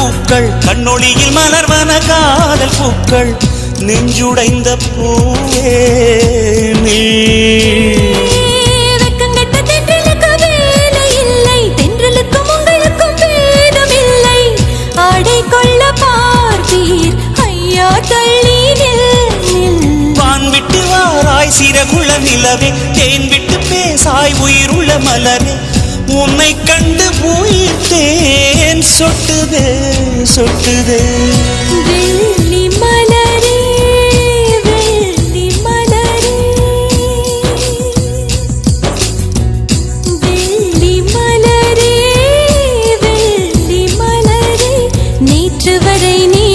நாட்கள் கண்ணொளியில் மலர்வன காதல் பூக்கள் நெஞ்சுடைந்த பூவே நீ வெக்கங்கெட்ட தென்றலுக்கு வேலை இல்லை தென்றலுக்கும் உங்களுக்கும் பேதம் இல்லை. ஆடை கொள்ள சொட்டுதே சொட்டுதே. வெள்ளி மலரே வெள்ளி மலரே. வெள்ளி மலரே வெள்ளி மலரே. நேற்று வரை நீ